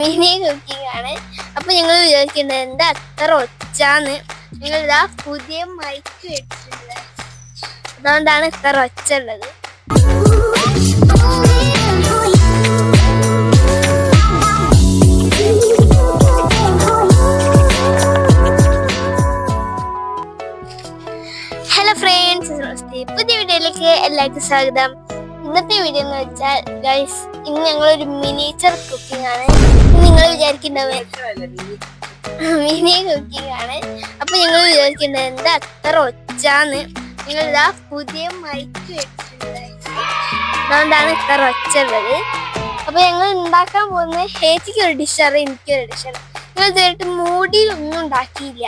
Mini cooking ആണ് അപ്പൊ ഞങ്ങൾ വിചാരിക്കുന്നത് എന്താ അത്ര ഒച്ചാന്ന് ഞങ്ങൾ ഇതാ പുതിയ മൈക്ക് വെച്ചിട്ടുണ്ട് അതുകൊണ്ടാണ് ഇത്ര ഒച്ച ഉള്ളത് ഹലോ ഫ്രണ്ട്സ് പുതിയ വീഡിയോയിലേക്ക് എല്ലാവർക്കും സ്വാഗതം. ഇന്നത്തെ വീഡിയോ എന്ന് വെച്ചാൽ ഗൈസ് ഇന്ന് ഞങ്ങളൊരു മിനിയേച്ചർ കുക്കിംഗ് ആണ്. നിങ്ങൾ വിചാരിക്കുന്നത് മിനി കുക്കിംഗ് ആണ്. അപ്പൊ നിങ്ങൾ വിചാരിക്കുന്നത് എന്താ അത്ര ഒച്ചാന്ന് നിങ്ങൾ ഇതാ പുതിയ മൈക്ക് വെച്ചിട്ടുണ്ട് അതുകൊണ്ടാണ് ഇത്ര ഒച്ച ഉള്ളത് അപ്പൊ ഞങ്ങൾ ഉണ്ടാക്കാൻ പോകുന്നത് ഹേച്ചിക്ക് ഒരു ഡിഷാണ് എനിക്കൊരു ഡിഷാണ് ഞങ്ങൾ ഇതുവരെയായിട്ട് മൂടിയിലൊന്നും ഉണ്ടാക്കിയില്ല.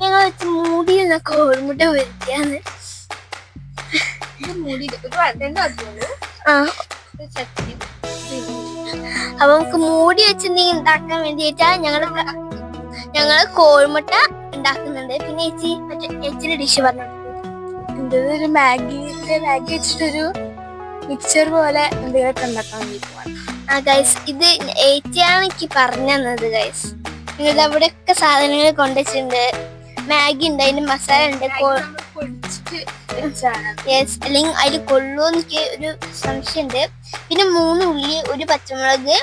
ഞങ്ങൾ വെച്ച് മൂടിയിൽ നിന്നൊക്കെ ഓർമ്മിട്ട് വരുത്തിയാണ്. ആ. അപ്പൊ നമുക്ക് മൂടി വെച്ച് നീ ഉണ്ടാക്കാൻ വേണ്ടിയിട്ടാ ഞങ്ങൾ ഞങ്ങൾ കോഴിമുട്ട ഉണ്ടാക്കുന്നുണ്ട്. പിന്നെ ചേച്ചി മറ്റേ ചേച്ചിയുടെ ഡിഷ് പറഞ്ഞു ഒരു മാഗി മാഗി വെച്ചിട്ടൊരു മിക്സർ പോലെ എന്തെങ്കിലുമൊക്കെ ഉണ്ടാക്കാൻ വേണ്ടി ആ ഗൈസ് ഇത് ഏച്ചിയാണ് എനിക്ക് പറഞ്ഞു തന്നത് ഗൈസ് നിങ്ങളുടെ അവിടെയൊക്കെ സാധനങ്ങൾ കൊണ്ടുവച്ചിട്ടുണ്ട്. മാഗി ഉണ്ട് അതിന് മസാല ഉണ്ട് പൊടിച്ചിട്ട് വെച്ചാണ് യെസ് അല്ലെങ്കിൽ അതിൽ കൊള്ളുമോ എനിക്ക് ഒരു സംശയമുണ്ട്. പിന്നെ മൂന്ന് ഉള്ളി ഒരു പച്ചമുളക്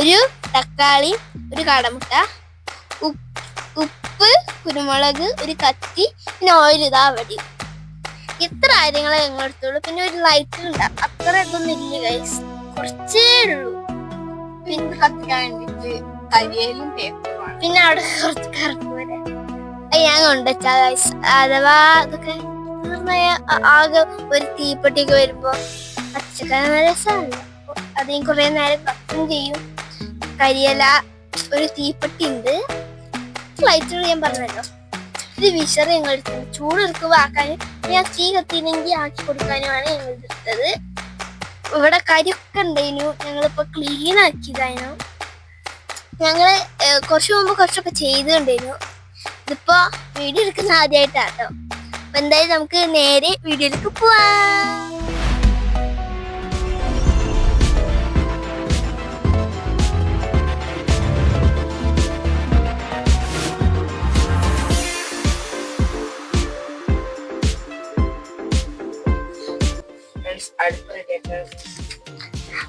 ഒരു തക്കാളി ഒരു കാടമുട്ട ഉപ്പ് കുരുമുളക് ഒരു കത്തി പിന്നെ ഓയിൽ ഇതാ വടി ഇത്ര കാര്യങ്ങളെ ഞങ്ങൾ എടുത്തുള്ളൂ പിന്നെ ഒരു ലൈറ്റർ ഉണ്ട് അത്ര ഇതൊന്നും ഇല്ല ഗൈസ് കുറച്ചേ ഉള്ളൂ. പിന്നെ കത്തിക്കാൻ വേണ്ടിട്ട് കരിയലും പേപ്പറുമാണ് പിന്നെ അവിടെ കുറച്ച് കറുപ്പ് ഞാൻ കൊണ്ടുവച്ചാ അഥവാ അതൊക്കെ ആകെ ഒരു തീപ്പെട്ടിക്ക് വരുമ്പോ പച്ചക്കറി നല്ല രസമല്ല അതിന് കുറെ നേരം കത്തും ചെയ്യും. കരിയല ഒരു തീപ്പെട്ടി ഉണ്ട് ഫ്ലൈറ്റ് ഞാൻ പറഞ്ഞല്ലോ. ഇത് വിഷറ് ഞങ്ങൾ എടുത്തത് ചൂട് ആക്കാനും ഞാൻ തീ കത്തിയില്ലെങ്കിൽ ആക്കി കൊടുക്കാനുമാണ് ഞങ്ങൾ എടുത്തത്. ഇവിടെ കരിയൊക്കെ ഉണ്ടായിരുന്നു ഞങ്ങളിപ്പോ ക്ലീൻ ആക്കിയതായിരുന്നു. ഞങ്ങൾ കുറച്ചു മുമ്പ് കുറച്ചൊക്കെ ചെയ്തിട്ടുണ്ടായിരുന്നു. ഇതിപ്പോ വീഡിയോ എടുക്കുന്ന ആദ്യമായിട്ടാട്ടോ അപ്പൊ എന്തായാലും നമുക്ക് നേരെ വീഡിയോയിലേക്ക് പോവാം.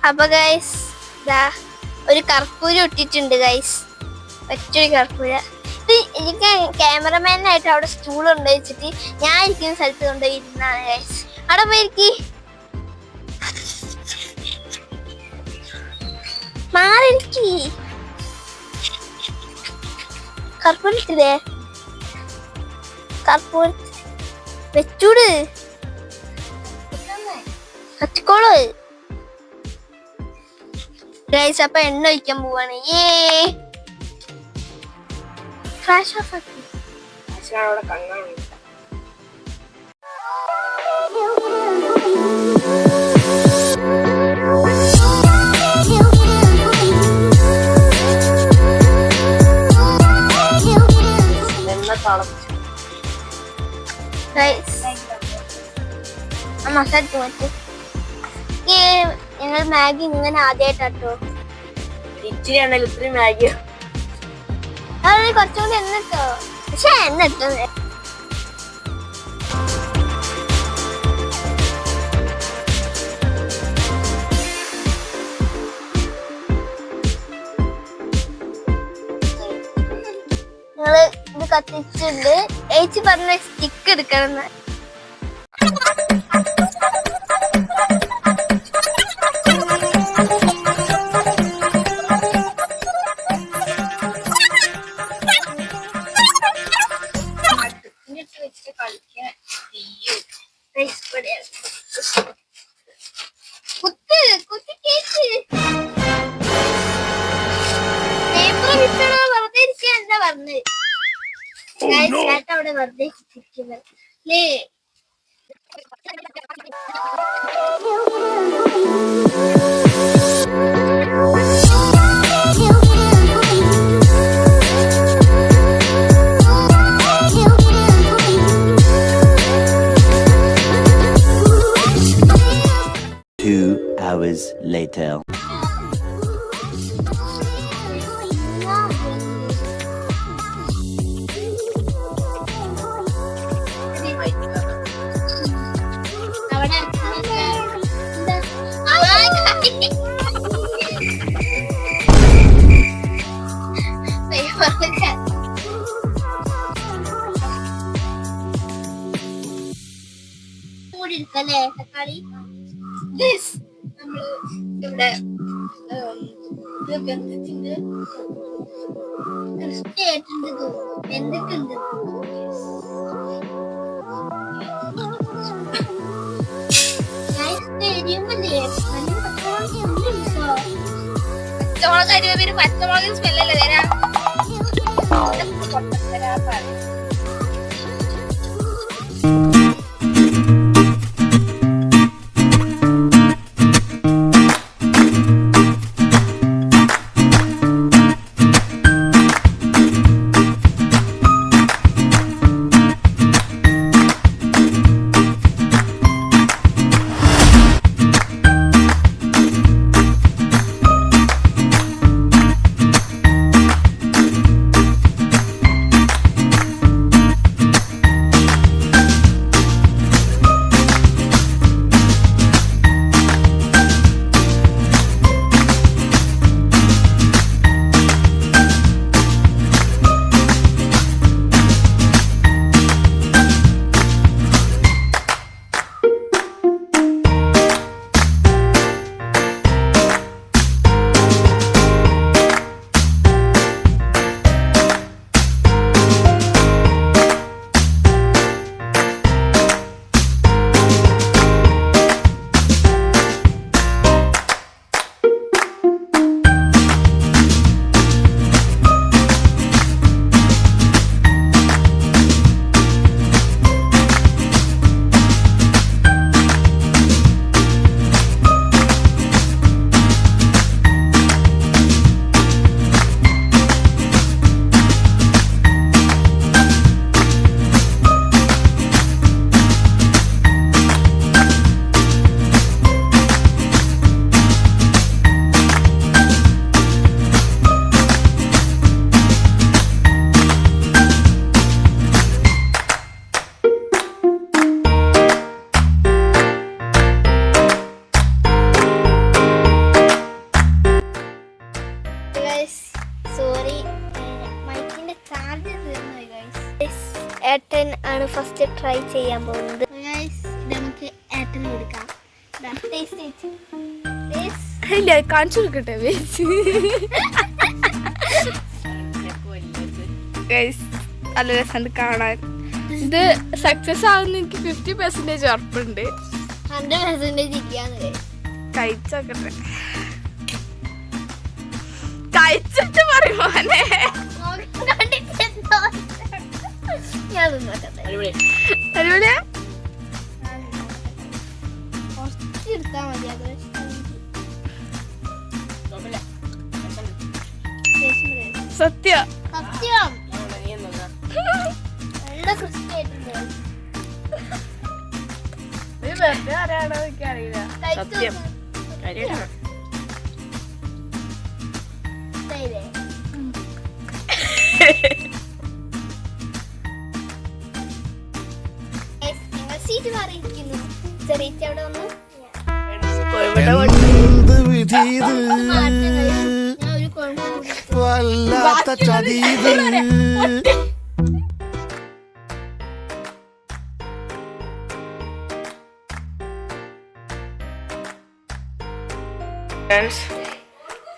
അപ്പൊ ഗൈസ് ഒരു കർപ്പൂര ഇട്ടിട്ടുണ്ട് ഗൈസ് ഒറ്റൊരു കർപ്പൂര. എനിക്ക് ക്യാമറമാനായിട്ട് അവിടെ സ്റ്റൂൾ കൊണ്ട് വെച്ചിട്ട് ഞാൻ ഇരിക്കുന്ന സ്ഥലത്ത് കൊണ്ടുപോയി ഇരുന്നാണ് ഗൈസ് അവിടെ പോയിരിക്കി മാറിയിരിക്കി കർപ്പൂരിട്ടില്ലേ കർപ്പൂരി കർപ്പൂര വെച്ചൂട്. കത്തിക്കോൾ ഗൈസ് അപ്പൊ എണ്ണ ഒഴിക്കാൻ പോവാണ്. ഏ ഫ്ലാഷ് ഓഫ് ആക്കി. അവിടെ കണ്ണാണ് മസാല മാറ്റി. ഞങ്ങൾ മാഗി ഇങ്ങനെ ആദ്യമായിട്ടാട്ടോ ഇച്ചിരി ആണല്ലോ ഇത്രയും മാഗി അത് കുറച്ചുകൂടി എന്നിട്ടോ? പക്ഷെ എന്നിട്ടോ? ഞങ്ങൾ ഇത് കത്തിച്ചിട്ടുണ്ട് ഏച്ചി പറഞ്ഞ സ്റ്റിക്ക് എടുക്കണം അല്ലേ തക്കാളി? നമ്മൾ ഇവിടെ വെന്തിട്ടുണ്ട്. ക്രിസ്പി ആയിട്ടുണ്ട്. വെന്തിട്ടുണ്ട് പച്ചമുളക് ഉണ്ട് കേട്ടോ. പച്ചമുളക് അരിവേപ്പിന് പച്ചമുളക് സ്മെല്ലല്ലേ തരാ ഏട്ടൻ ആണ് ഫസ്റ്റ് ട്രൈ ചെയ്യാൻ പോകുന്നത്. നമുക്ക് കൊടുക്കാം ഇല്ല കാണിച്ചു കൊടുക്കട്ടെ നല്ല രസമുണ്ട് കാണാൻ. ഇത് സക്സസ് ആവുന്ന എനിക്ക് ഫിഫ്റ്റി പെർസെന്റേജ് ഉറപ്പുണ്ട്. ഹൺഡ്രഡ് പെർസെന്റേജ് കഴിച്ചോക്കട്ടെ. കഴിച്ചിട്ട് പറയുമോനെ ഞാൻ നോക്കട്ടെ അടിപൊളിയാ? കുറച്ച് എടുത്താൽ മതി അത് സത്യം. സത്യം. നല്ല ക്രിസ്പി ആയിട്ടുണ്ട് ഇത് സത്യം. അറിയാണോ എനിക്ക് സീറ്റ് മാറിയിരിക്കുന്നു. ചെറിയ അവിടെ വന്നു. വല്ലാത്ത ചതീത് ഫ്രണ്ട്സ്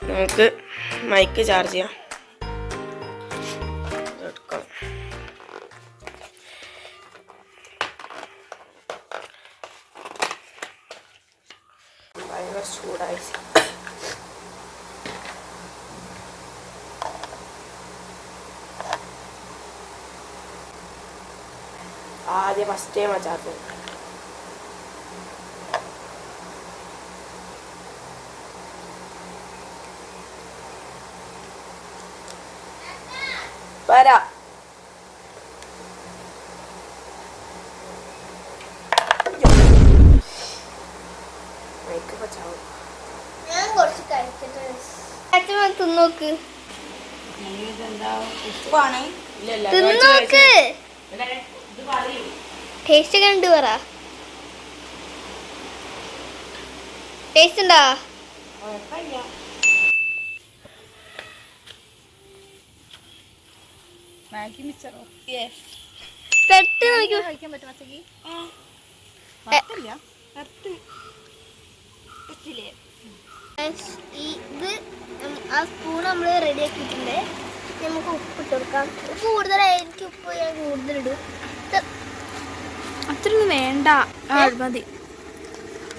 നമുക്ക് മൈക്ക് ചാർജ് ചെയ്യാം. ഭയങ്കര ചൂടായി. ആദ്യം ഫസ്റ്റ് ടൈം ചെയ്യാം വരാം. മൈക്ക് പച്ചാവും ഞാൻ കുറച്ച് കഴിക്കട്ടെ. തിന്നോക്ക്. തിന്നോക്ക്. ടേസ്റ്റ് ഒക്കെ ഉണ്ട് പറ. ടേസ്റ്റ് ഉണ്ടോ? മാഗി മിച്ചറോ? പെട്ടെന്ന് നോക്കി കഴിക്കാൻ പറ്റും പച്ചക്ക് Guys, ഈ ഇത് ആ സ്പൂൺ നമ്മൾ റെഡി ആക്കിയിട്ടുണ്ട്. നമുക്ക് ഉപ്പ് ഇട്ട് കൊടുക്കാം. ഉപ്പ് കൂടുതലായിരിക്കും ഉപ്പ് ഞാൻ കൂടുതലിടും അത്ര അത്രയൊന്നും വേണ്ട. മതി.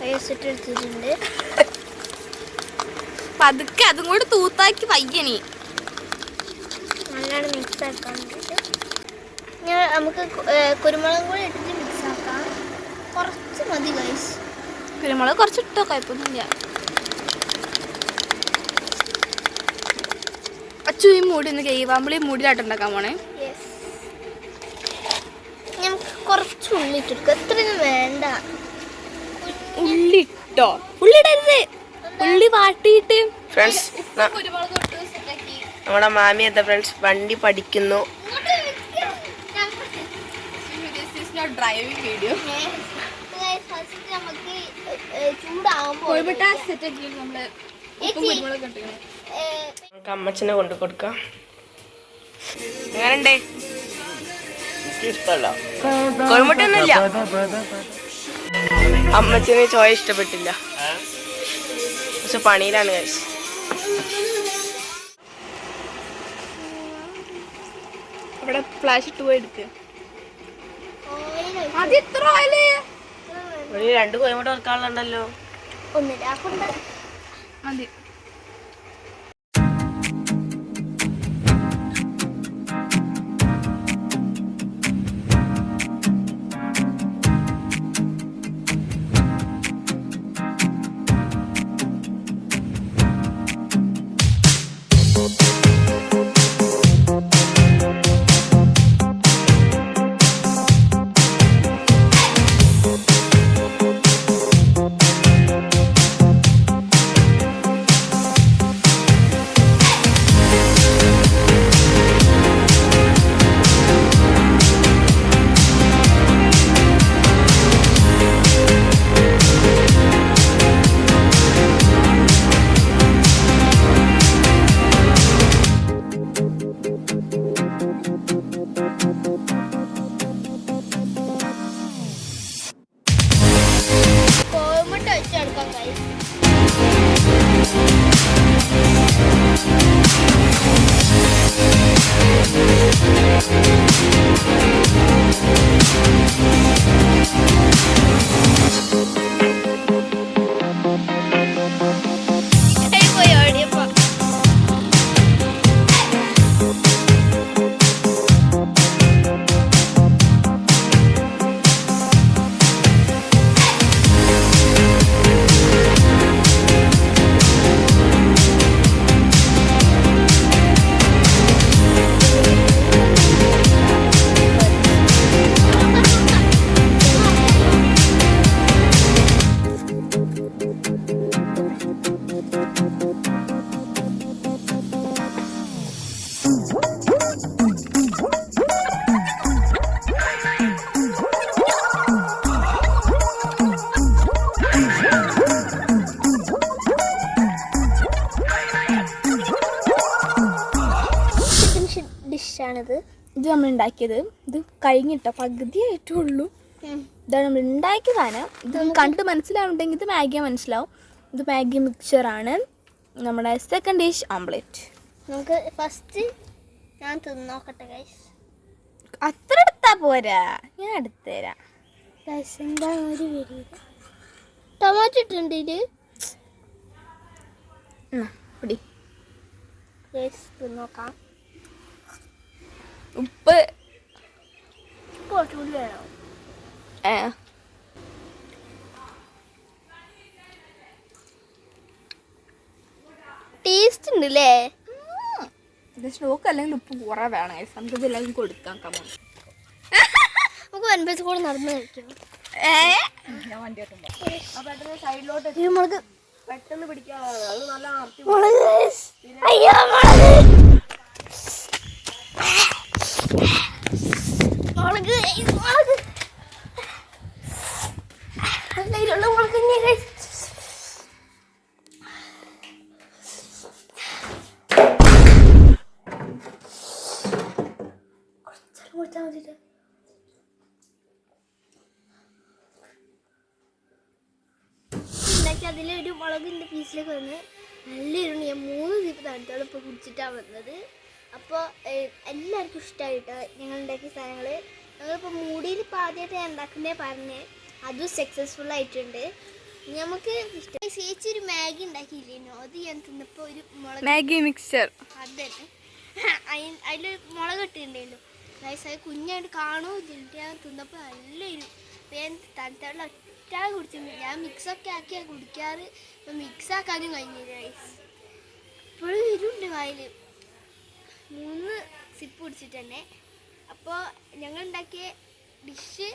പേസ്റ്റ് എടുത്തിട്ടുണ്ട്. പതുക്കെ അതും കൂടി തൂത്താക്കി വയ്യനി നല്ലോണം മിക്സ് ആക്കാൻ ഞാൻ നമുക്ക് കുരുമുളകും കൂടി ഇട്ടിട്ട് മിക്സ് ആക്കാം. കുറച്ച് മതി ഗൈസ് കുരുമുളക് കുറച്ച് ഇട്ടോ കുഴപ്പമൊന്നുമില്ല. അച്ചു ഈ മൂടി ഒന്ന് കൈവാമ്പിളി മൂടിയിലായിട്ടുണ്ടാക്കാൻ പോണേ. യെസ് നമുക്ക് കുറച്ച് ഉള്ളി ഇട്ടെടുക്കാം വേണ്ട. ഉള്ളി ഇട്ടോ ഉള്ളി ഇടരുത് ഉള്ളി വാട്ടിയിട്ട് ഫ്രണ്ട്സ് നമ്മുടെ മാമി എന്താ ഫ്രണ്ട്സ് വണ്ടി പഠിക്കുന്നു. ഡ്രൈവിംഗ് വീഡിയോ നമുക്ക് ചൂടാകുമ്പോൾ നമ്മൾ? നമുക്ക് അമ്മച്ചനെ കൊണ്ടു കൊടുക്കാം. എങ്ങനെയുണ്ട്? ഇഷ്ടമല്ല കോഴിമുട്ടൊന്നുമില്ല അമ്മച്ചന് ചോയ ഇഷ്ടപ്പെട്ടില്ല. പക്ഷെ പണിയിലാണ് കഴിച്ചു ഇവിടെ ഫ്ലാഷ് ഇട്ട് പോയി എടുക്ക്. അത് ഇത്ര ഒരു രണ്ട് കോഴിമുട്ട വർക്കാളുണ്ടല്ലോ ഒന്നില്ല കൊണ്ട് മതി കോഴിമുട്ട ഉണ്ടാക്കിയത്. ഇത് കഴിഞ്ഞിട്ടോ? പകുതി ആയിട്ടുള്ളൂ ഇതാണ് നമ്മൾ ഉണ്ടാക്കിയ സാധനം. ഇത് കണ്ട് മനസ്സിലാവുന്നുണ്ടെങ്കിൽ ഇത് മാഗിയ മനസ്സിലാവും. ഇത് മാഗി മിക്സറാണ് നമ്മുടെ സെക്കൻഡ് ഡിഷ് ഓംലെറ്റ് നമുക്ക് ഫസ്റ്റ് ഞാൻ തിന്നോക്കട്ടെ ഗൈസ് അത്ര എടുത്താ പോരാ. ഞാൻ എടുത്തുതരാം. ഗൈസ് എന്താ ഒരു വരിക ടൊമാറ്റോ ഇട്ടുണ്ട് ഇത്. പിടി. ഗൈസ് നോക്കാം. ഉപ്പ്. കുറച്ചുകൂടി വേണം ഏ, ടേസ്റ്റ് ഉണ്ട് അല്ലേ സ്റ്റോക്ക് അല്ലെങ്കിൽ ഉപ്പ് കുറേ വേണം. നമുക്ക് ഇതെല്ലാം കൊടുക്കാം. കമ്മ നമുക്ക് വൻപേസ് കൂടെ നടന്ന് കഴിക്കാം. പെട്ടെന്ന് പിടിക്കാതെ. അത് നല്ല. അയ്യോ മുളകിന്റെ പീസിലേക്ക് വന്ന് നല്ല ഇരുന്ന് ഞാൻ മൂന്ന് ദീപ് തണുത്തോളം ഇപ്പോൾ കുടിച്ചിട്ടാണ് വന്നത്. അപ്പോൾ എല്ലാവർക്കും ഇഷ്ടമായിട്ടോ ഞങ്ങൾ ഉണ്ടാക്കിയ സാധനങ്ങൾ ഞങ്ങളിപ്പോൾ മൂടിയിൽ ഇപ്പോൾ ആദ്യമായിട്ട് ഞാൻ ഉണ്ടാക്കുന്നേ പറഞ്ഞ്. അതും സക്സസ്ഫുൾ ആയിട്ടുണ്ട്. നമുക്ക് ഇഷ്ടം. ചേച്ചി ഒരു മാഗി ഉണ്ടാക്കിയില്ലേനോ? അത് ഞാൻ തിന്നപ്പോൾ ഒരു മുളക് മാഗി മിക്സ്ചർ അതെ. അതിൽ മുളക് ഇട്ടിട്ടുണ്ടല്ലോ അത് കുഞ്ഞായിട്ട് കാണുമില്ല ഞാൻ തിന്നപ്പോൾ നല്ലൊരു ഇപ്പൊ ഞാൻ തണുത്തുള്ള ഒറ്റ കുടിച്ചു ഞാൻ മിക്സൊക്കെ ആക്കിയാൽ കുടിക്കാറ്. ഇപ്പം മിക്സ് ആക്കാനും കഴിഞ്ഞില്ല ഗൈസ് ഇപ്പോഴും ഇരുണ്ട് വായിൽ മൂന്ന് സിപ്പ് കുടിച്ചിട്ട് തന്നെ അപ്പോൾ ഞങ്ങൾ ഉണ്ടാക്കിയ ഡിഷ്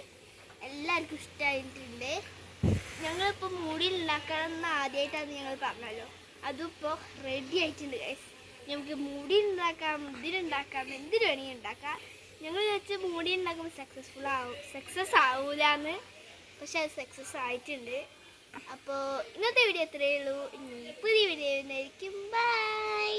എല്ലാവർക്കും ഇഷ്ടമായിട്ടുണ്ട് ഞങ്ങളിപ്പോൾ മൂടിയിൽ ഉണ്ടാക്കണം എന്ന് ആദ്യമായിട്ടാണ് ഞങ്ങൾ പറഞ്ഞല്ലോ. അതിപ്പോൾ റെഡി ആയിട്ടുണ്ട് ഗൈസ് നമുക്ക് മൂടി ഉണ്ടാക്കാം ഇതിലുണ്ടാക്കാം എന്തിനു വേണമെങ്കിൽ ഉണ്ടാക്കാം. ഞങ്ങൾ വെച്ച് മൂടി ഉണ്ടാക്കുമ്പോൾ സക്സസ്ഫുൾ ആവും. സക്സസ് ആവൂലെന്ന് പക്ഷെ അത് സക്സസ് ആയിട്ടുണ്ട്. അപ്പോൾ ഇന്നത്തെ വീഡിയോ എത്രയേ ഉള്ളൂ. ഇനി പുതിയ വീഡിയോ ബൈ